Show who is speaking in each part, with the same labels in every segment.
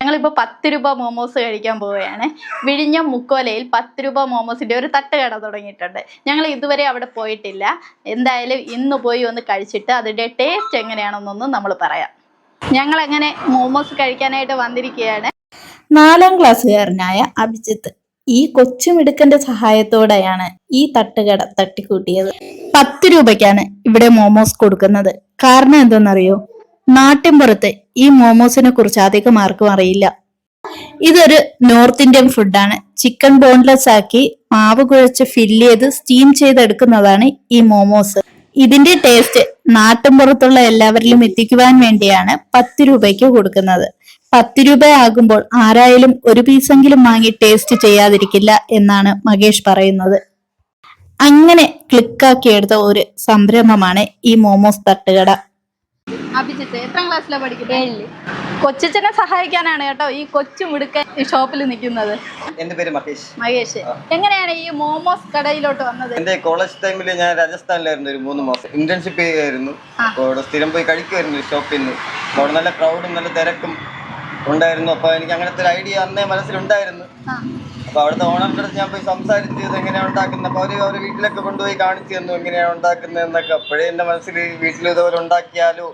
Speaker 1: ഞങ്ങളിപ്പോൾ പത്ത് രൂപ മോമോസ് കഴിക്കാൻ പോവുകയാണ്. വിഴിഞ്ഞം മുക്കോലയിൽ പത്ത് രൂപ മോമോസിന്റെ ഒരു തട്ടുകട തുടങ്ങിയിട്ടുണ്ട്. ഞങ്ങൾ ഇതുവരെ അവിടെ പോയിട്ടില്ല. എന്തായാലും ഇന്ന് പോയി ഒന്ന് കഴിച്ചിട്ട് അതിന്റെ ടേസ്റ്റ് എങ്ങനെയാണെന്നൊന്നും നമ്മൾ പറയാം. ഞങ്ങൾ അങ്ങനെ മോമോസ് കഴിക്കാനായിട്ട് വന്നിരിക്കുകയാണ്.
Speaker 2: നാലാം ക്ലാസ്സുകാരനായ അഭിജിത്ത് ഈ കൊച്ചുമിടുക്കന്റെ സഹായത്തോടെയാണ് ഈ തട്ടുകട തട്ടിക്കൂട്ടിയത്. പത്ത് രൂപയ്ക്കാണ് ഇവിടെ മോമോസ് കൊടുക്കുന്നത്. കാരണം എന്തെന്നറിയോ? നാട്ടിൻപുറത്ത് ഈ മോമോസിനെ കുറിച്ച് അധികം ആർക്കും അറിയില്ല. ഇതൊരു നോർത്ത് ഇന്ത്യൻ ഫുഡാണ്. ചിക്കൻ ബോൺലെസ് ആക്കി മാവ് കുഴച്ച് ഫില്ല് ചെയ്ത് സ്റ്റീം ചെയ്തെടുക്കുന്നതാണ് ഈ മോമോസ്. ഇതിന്റെ ടേസ്റ്റ് നാട്ടിൻപുറത്തുള്ള എല്ലാവരിലും എത്തിക്കുവാൻ വേണ്ടിയാണ് പത്ത് രൂപയ്ക്ക് കൊടുക്കുന്നത്. പത്ത് രൂപ ആകുമ്പോൾ ആരായാലും ഒരു പീസെങ്കിലും വാങ്ങി ടേസ്റ്റ് ചെയ്യാതിരിക്കില്ല എന്നാണ് മകേഷ് പറയുന്നത്. അങ്ങനെ ക്ലിക്കാക്കിയെടുത്ത ഒരു സംരംഭമാണ് ഈ മോമോസ് തട്ടുകട.
Speaker 1: അഭിജിത്ത് എത്രാം ക്ലാസ്സിലാണ് പഠിക്കുന്നത് കൊച്ചച്ഛനെ സഹായിക്കാനാണ് കേട്ടോ ഈ കൊച്ചു മിടുക്കൻ ഈ ഷോപ്പിൽ നിൽക്കുന്നത്.
Speaker 3: എന്റെ പേര് മഹേഷ്.
Speaker 1: മഹേഷ്. എങ്ങനെയാണ് ഈ മോമോസ് കടയിലോട്ട് വന്നത്?
Speaker 3: എന്റെ കോളേജ് ടൈമിൽ ഞാൻ രാജസ്ഥാനിലായിരുന്നു ഒരു മൂന്ന് മാസം. ഇന്റേൺഷിപ്പ് ചെയ്യുമായിരുന്നു അപ്പോൾ അവിടെ സ്ഥിരം പോയി കഴിക്കുമായിരുന്നു ഷോപ്പിൽ നിന്ന് അവിടെ നല്ല ക്രൗഡും നല്ല തിരക്കും ഉണ്ടായിരുന്നു. അപ്പൊ എനിക്ക് അങ്ങനത്തെ ഒരു ഐഡിയ അന്നേ മനസ്സിലുണ്ടായിരുന്നു.
Speaker 1: അപ്പൊ
Speaker 3: അപ്പോൾ അവിടുത്തെ ഓണറിനടുത്ത് അടുത്ത് ഞാൻ പോയി സംസാരിച്ച് ഇത് എങ്ങനെയാണ് ഉണ്ടാക്കുന്നത്. അപ്പൊ അവർ അവർ വീട്ടിലൊക്കെ കൊണ്ടുപോയി കാണിച്ചു തന്നു എങ്ങനെയാണ് ഉണ്ടാക്കുന്നത് എന്നൊക്കെ അപ്പോഴേ എന്റെ മനസ്സിൽ വീട്ടിൽ ഇതുപോലെ ഉണ്ടാക്കിയാലോ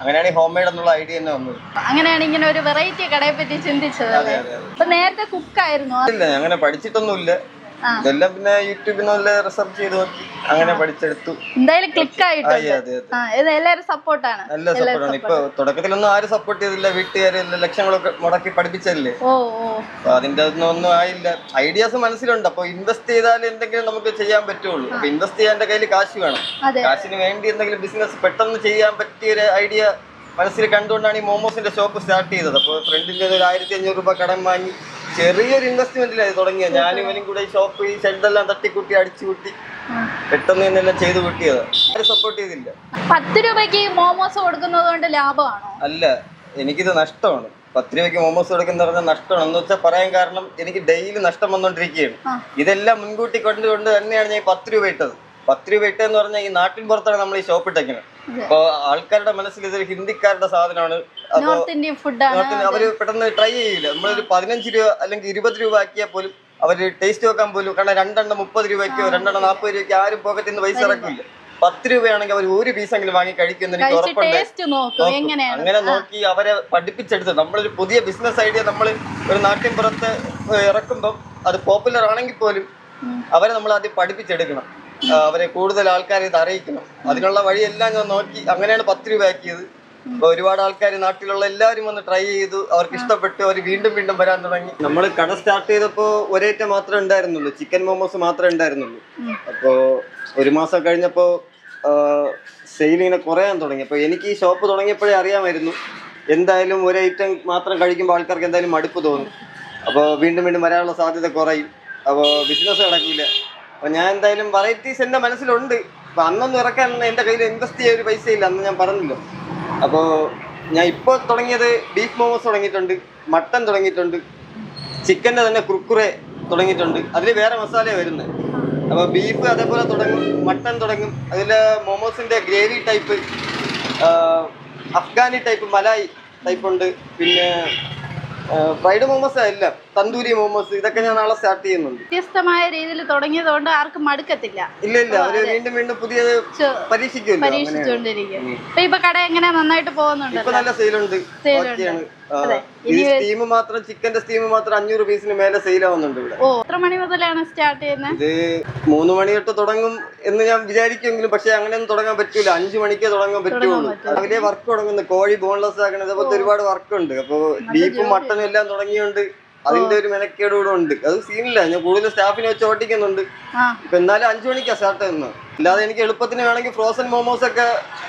Speaker 3: അങ്ങനെയാണ് ഹോം മെയ്ഡ് എന്നുള്ള ഐഡിയ തന്നെ വന്നത്.
Speaker 1: അങ്ങനെയാണ് ഇങ്ങനെ ഒരു വെറൈറ്റി കടയെ പറ്റി ചിന്തിച്ചത് അല്ലേ? അപ്പൊ നേരത്തെ കുക്കായിരുന്നു
Speaker 3: ഇല്ല അങ്ങനെ പഠിച്ചിട്ടൊന്നുമില്ല. ഇതെല്ലാം പിന്നെ യൂട്യൂബിൽ നിന്ന് റിസർച്ച് ചെയ്ത് നോക്കി. അങ്ങനെ പഠിച്ചെടുത്തു.
Speaker 1: എന്തായാലും ക്ലിക്ക് ആയിട്ട് എല്ലാവരും സപ്പോർട്ടാണ്
Speaker 3: നല്ല സപ്പോർട്ടാണ് ഇപ്പൊ തുടക്കത്തിലൊന്നും ആരും സപ്പോർട്ട് ചെയ്തില്ല. വീട്ടുകാരെല്ലാം ലക്ഷങ്ങളൊക്കെ മുടക്കി പഠിപ്പിച്ചല്ലേ അപ്പൊ അതിന്റെ ഒന്നും ആയില്ല. ഐഡിയാസ് മനസ്സിലുണ്ട്. അപ്പൊ ഇൻവെസ്റ്റ് ചെയ്താൽ എന്തെങ്കിലും നമുക്ക് ചെയ്യാൻ പറ്റുള്ളൂ. അപ്പൊ ഇൻവെസ്റ്റ് ചെയ്യാൻ കയ്യിൽ കാശ് വേണം. കാശിന് വേണ്ടി എന്തെങ്കിലും ബിസിനസ് പെട്ടെന്ന് ചെയ്യാൻ പറ്റിയ ഒരു ഐഡിയ മനസ്സിൽ കണ്ടുകൊണ്ടാണ് ഈ മോമോസിന്റെ ഷോപ്പ് സ്റ്റാർട്ട് ചെയ്തത്. അപ്പോൾ ഫ്രണ്ടിന്റെ ഒരു ആയിരത്തി അഞ്ഞൂറ് രൂപ കടം വാങ്ങി ചെറിയൊരു ഇൻവെസ്റ്റ്മെന്റിലായി തുടങ്ങിയ. ഞാനും ഇവനും കൂടെ ഈ ഷോപ്പ് ഈ ഷെഡെല്ലാം തട്ടിക്കൂട്ടി അടിച്ചു കൂട്ടി പെട്ടെന്ന് തന്നെല്ലാം ചെയ്തു കൂട്ടിയത്. ആരും സപ്പോർട്ട് ചെയ്തില്ല.
Speaker 1: പത്ത് രൂപയ്ക്ക് മോമോസ് കൊടുക്കുന്നത് കൊണ്ട് ലാഭമാണോ?
Speaker 3: അല്ല എനിക്കിത് നഷ്ടമാണ്. പത്ത് രൂപയ്ക്ക് മോമോസ് കൊടുക്കുന്ന പറഞ്ഞാൽ നഷ്ടമാണ്. എന്ന് വെച്ചാൽ പറയാൻ കാരണം എനിക്ക് ഡെയിലി നഷ്ടം വന്നുകൊണ്ടിരിക്കുകയാണ് ഇതെല്ലാം മുൻകൂട്ടി കൊണ്ടുകൊണ്ട് തന്നെയാണ് ഞാൻ പത്ത് രൂപ ഇട്ടത്. പത്ത് രൂപ എന്ന് പറഞ്ഞാൽ ഈ നാട്ടിൻ പുറത്താണ് നമ്മൾ ഈ ഷോപ്പ് ഇട്ടേക്കുന്നത് അപ്പൊ ആൾക്കാരുടെ മനസ്സിൽ ഇതൊരു ഹിന്ദിക്കാരുടെ സാധനമാണ്.
Speaker 1: നോർത്ത് ഇന്ത്യൻ ഫുഡാണ്
Speaker 3: അവർ പെട്ടെന്ന് ട്രൈ ചെയ്യില്ല നമ്മളൊരു പതിനഞ്ച് രൂപ അല്ലെങ്കിൽ ഇരുപത് രൂപ ആക്കിയാൽ പോലും അവർ ടേസ്റ്റ് നോക്കാൻ പോലും കാരണം രണ്ടെണ്ണം മുപ്പത് രൂപയ്ക്കോ രണ്ടെണ്ണം നാൽപ്പത് രൂപയ്ക്ക് ആരും പോക്കറ്റിൽ നിന്ന് പൈസ ഇറക്കില്ല. പത്ത് രൂപയാണെങ്കിൽ അവർ ഒരു പീസെങ്കിലും വാങ്ങി എനിക്ക് ഉറപ്പുണ്ട്.
Speaker 1: നോക്കും.
Speaker 3: അങ്ങനെ നോക്കി അവരെ പഠിപ്പിച്ചെടുത്ത്. നമ്മളൊരു പുതിയ ബിസിനസ് ഐഡിയ നമ്മൾ ഒരു നാട്ടിൻ പുറത്ത് ഇറക്കുമ്പോൾ അത് പോപ്പുലർ ആണെങ്കിൽ പോലും അവരെ നമ്മൾ ആദ്യം പഠിപ്പിച്ചെടുക്കണം. അവരെ കൂടുതൽ ആൾക്കാരെ ഇത് അറിയിക്കണം. അതിനുള്ള വഴിയെല്ലാം ഞാൻ നോക്കി. അങ്ങനെയാണ് പത്ത് രൂപ ആക്കിയത് അപ്പൊ ഒരുപാട് ആൾക്കാർ നാട്ടിലുള്ള എല്ലാവരും വന്ന് ട്രൈ ചെയ്തു. അവർക്ക് ഇഷ്ടപ്പെട്ടു. അവർ വീണ്ടും വീണ്ടും വരാൻ തുടങ്ങി. നമ്മൾ കട സ്റ്റാർട്ട് ചെയ്തപ്പോ ഒരേറ്റം മാത്രമേ ഉണ്ടായിരുന്നുള്ളൂ. ചിക്കൻ മോമോസ് മാത്രമേ ഉണ്ടായിരുന്നുള്ളൂ. അപ്പോ ഒരു മാസം കഴിഞ്ഞപ്പോ സെയിൽ ഇങ്ങനെ കുറയാൻ തുടങ്ങി. അപ്പൊ എനിക്ക് ഈ ഷോപ്പ് തുടങ്ങിയപ്പോഴേ അറിയാമായിരുന്നു. എന്തായാലും ഒരു ഐറ്റം മാത്രം കഴിക്കുമ്പോൾ ആൾക്കാർക്ക് എന്തായാലും മടുപ്പ് തോന്നും. അപ്പോൾ വീണ്ടും വീണ്ടും വരാനുള്ള സാധ്യത കുറയും. അപ്പോൾ ബിസിനസ് നടക്കില്ല അപ്പോൾ ഞാൻ എന്തായാലും വെറൈറ്റീസ് എന്റെ മനസ്സിലുണ്ട്. അപ്പൊ അന്നൊന്നും ഇറക്കാൻ എന്റെ കയ്യിൽ ഇൻവെസ്റ്റ് ചെയ്യാൻ ഒരു പൈസ ഇല്ല അന്ന് ഞാൻ പറഞ്ഞല്ലോ. അപ്പോൾ ഞാൻ ഇപ്പോൾ തുടങ്ങിയത് ബീഫ് മോമോസ് തുടങ്ങിയിട്ടുണ്ട് മട്ടൻ തുടങ്ങിയിട്ടുണ്ട് ചിക്കന്റെ തന്നെ കുർക്കുറെ തുടങ്ങിയിട്ടുണ്ട്. അതിൽ വേറെ മസാല വരുന്നത് അപ്പോൾ ബീഫ് അതേപോലെ തുടങ്ങും മട്ടൻ തുടങ്ങും. അതിൽ മോമോസിന്റെ gravy type Afghani type malai type ഉണ്ട്. പിന്നെ ഫ്രൈഡ് മോമോസ് എല്ലാം. തന്തൂരി മോമോസ് ഇതൊക്കെ ഞാൻ നാളെ സ്റ്റാർട്ട് ചെയ്യുന്നുണ്ട്.
Speaker 1: വ്യത്യസ്തമായ രീതിയിൽ തുടങ്ങിയതുകൊണ്ട് ആർക്കും മടുക്കത്തില്ല.
Speaker 3: ഇല്ല ഇല്ല. അവർ വീണ്ടും വീണ്ടും പുതിയത്
Speaker 1: പരീക്ഷിച്ചുകൊണ്ടിരിക്കും. അപ്പൊ ഇപ്പൊ കട എങ്ങനെ നന്നായിട്ട് പോകുന്നുണ്ട്
Speaker 3: ഇപ്പൊ നല്ല സെയിലുണ്ട്. സ്റ്റീം മാത്രം ചിക്കന്റെ സ്റ്റീം മാത്രം അഞ്ഞൂറ് പീസിന് മേലെ സെയിൽ ആവുന്നുണ്ട് ഇവിടെ.
Speaker 1: എത്ര മണി മുതലാണ് സ്റ്റാർട്ട് ചെയ്യുന്നത്?
Speaker 3: ഇത് മൂന്ന് മണി തൊട്ട് തുടങ്ങും എന്ന് ഞാൻ വിചാരിക്കുമെങ്കിലും പക്ഷെ അങ്ങനെയൊന്നും തുടങ്ങാൻ പറ്റൂല. അഞ്ചു മണിക്കേ തുടങ്ങാൻ പറ്റുള്ളൂ. അങ്ങനെ വർക്ക് തുടങ്ങുന്നത് കോഴി ബോൺലെസ് ആക്കണത് ഇതുപോലത്തെ ഒരുപാട് വർക്ക് ഉണ്ട്. അപ്പൊ ബീഫും മട്ടനും എല്ലാം തുടങ്ങിയോണ്ട് അതിന്റെ ഒരു മെനക്കേട് കൂടെ ഉണ്ട്. അത് സീനില്ല. ഞാൻ കൂടുതൽ സ്റ്റാഫിനെ വെച്ച് ഓട്ടിക്കുന്നുണ്ട് ഇപ്പൊ എന്നാലും അഞ്ചു മണിക്കാ സ്റ്റാർട്ട് ചെയ്യുന്നത് അല്ലാതെ എനിക്ക് എളുപ്പത്തിന് വേണമെങ്കിൽ ഫ്രോസൺ മോമോസ് ഒക്കെ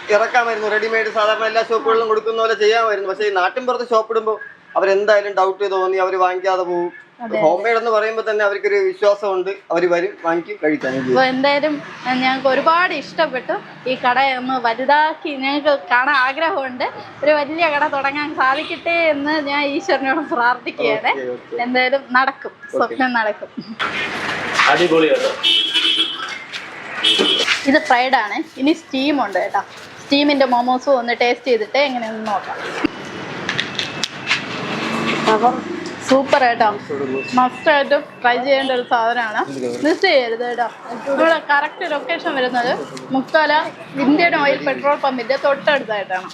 Speaker 3: ഇറക്കാമായിരുന്നു റെഡിമെയ്ഡ് സാധാരണ എല്ലാ ഷോപ്പുകളിലും കൊടുക്കുന്ന പോലെ ചെയ്യാമായിരുന്നു പക്ഷേ ഈ നാട്ടിൻ പുറത്ത് ഷോപ്പ് ഇടുമ്പോൾ അവരെന്തായാലും ഡൗട്ട് തോന്നി. അവർ വാങ്ങിക്കാതെ പോകും ഹോം മെയ്ഡ് എന്ന് പറയുമ്പോൾ തന്നെ അവർക്കൊരു വിശ്വാസമുണ്ട്. അവർ വരും വാങ്ങിക്കും കഴിക്കാൻ ചെയ്യും.
Speaker 1: അപ്പൊ എന്തായാലും ഞങ്ങൾക്ക് ഒരുപാട് ഇഷ്ടപ്പെട്ടു. ഈ കട ഒന്ന് വലുതാക്കി ഞങ്ങൾക്ക് കാണാൻ ആഗ്രഹമുണ്ട്. ഒരു വലിയ കട തുടങ്ങാൻ സാധിക്കട്ടെ എന്ന് ഞാൻ ഈശ്വരനോട് പ്രാർത്ഥിക്കുകയാണ്. എന്തായാലും നടക്കും. സ്വപ്നം നടക്കും.
Speaker 4: അടിപൊളി കേട്ടോ
Speaker 1: ഇത് ഫ്രൈഡ് ആണ്. ഇനി സ്റ്റീം ഉണ്ട് കേട്ടോ. സ്റ്റീമിന്റെ മോമോസും ഒന്ന് ടേസ്റ്റ് ചെയ്തിട്ട് എങ്ങനെയൊന്ന് നോക്കാം. സൂപ്പർ കേട്ടോ മസ്റ്റ് ആയിട്ട് ട്രൈ ചെയ്യേണ്ട ഒരു സാധനമാണ്. മിസ് ചെയ്യരുത് കേട്ടോ. ഇവിടെ കറക്റ്റ് ലൊക്കേഷൻ വരുന്നത് മുക്കാല ഇന്ത്യൻ ഓയിൽ പെട്രോൾ പമ്പിന്റെ തൊട്ടടുത്തായിട്ടാണ്.